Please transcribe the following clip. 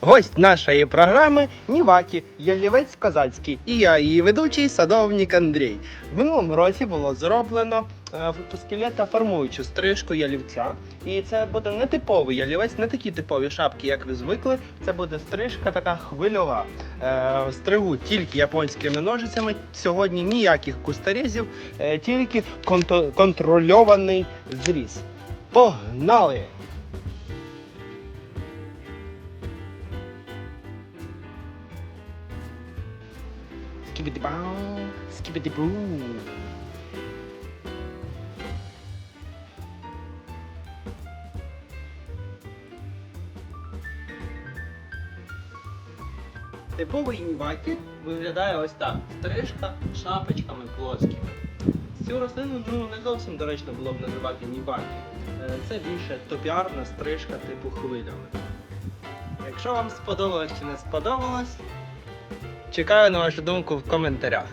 Гость нашої програми Нівакі Ялівець Козацький і я, її ведучий садовник Андрій. В минулому році було зроблено е, фотоскелета формуючу стрижку ялівця. І це буде не типовий ялівець, не такі типові шапки, як ви звикли. Це буде стрижка така хвильова. Е, стригу тільки японськими ножицями. Сьогодні ніяких кустарезів, е, тільки контрольований зріз. Погнали! Скібіді-бау, скібіді-бу. Типовий інвакі виглядає ось так. Стрижка шапочками плоскими. Цю рослину ну, не зовсім доречно було б називати нівакі. Е, Це більше топіарна стрижка типу хвилями. Якщо вам сподобалось чи не сподобалось, чекаю на вашу думку в коментарях.